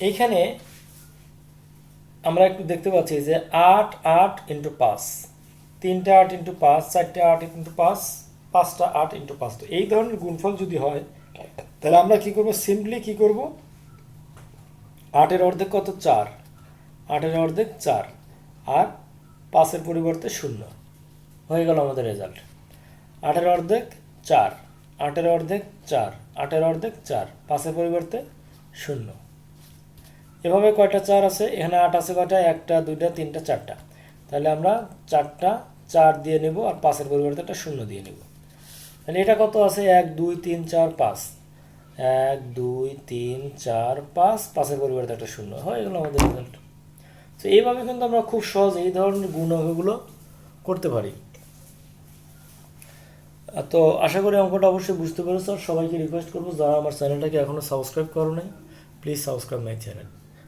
এইখানে আমরা একটু দেখতে পাচ্ছি যে আট আট ইন্টু পাঁচ, তিনটা আট ইন্টু পাঁচ, চারটে আট ইন্টু পাঁচ, পাঁচটা আট ইন্টু পাঁচ। তো এই ধরনের গুণফল যদি হয়, তাহলে আমরা কি করব? সিম্পলি কি করব? আটের অর্ধেক কত? চার। আটের অর্ধেক চার। আর পাঁচের পরিবর্তে শূন্য। হয়ে গেল আমাদের রেজাল্ট আটের অর্ধেক চার। আটের অর্ধেক চার। আটের অর্ধেক চার। পাঁচের পরিবর্তে শূন্য। এভাবে কয়টা চার আছে? এখানে আট আছে কয়টা? একটা, দুইটা, তিনটা, চারটা। তাহলে আমরা চারটা, চার দিয়ে নেব আর পাঁচের পরিবর্তে একটা শূন্য দিয়ে নেব। তাহলে এটা কত আছে? এক, দুই, তিন, চার, পাঁচ। এক, দুই, তিন, চার, পাঁচ, পাঁচের পরিবর্তে একটা শূন্য। হয়ে গেল আমাদের রেজাল্ট তো এইভাবে কিন্তু আমরা খুব সহজ এই ধরনের গুণগুলো করতে পারি। তো আশা করি অঙ্কটা অবশ্যই বুঝতে পেরেছ। সবাইকে রিকোয়েস্ট করব, যারা আমার চ্যানেলটাকে এখনও সাবস্ক্রাইব করো নাই প্লিজ সাবস্ক্রাইব মাই চ্যানেল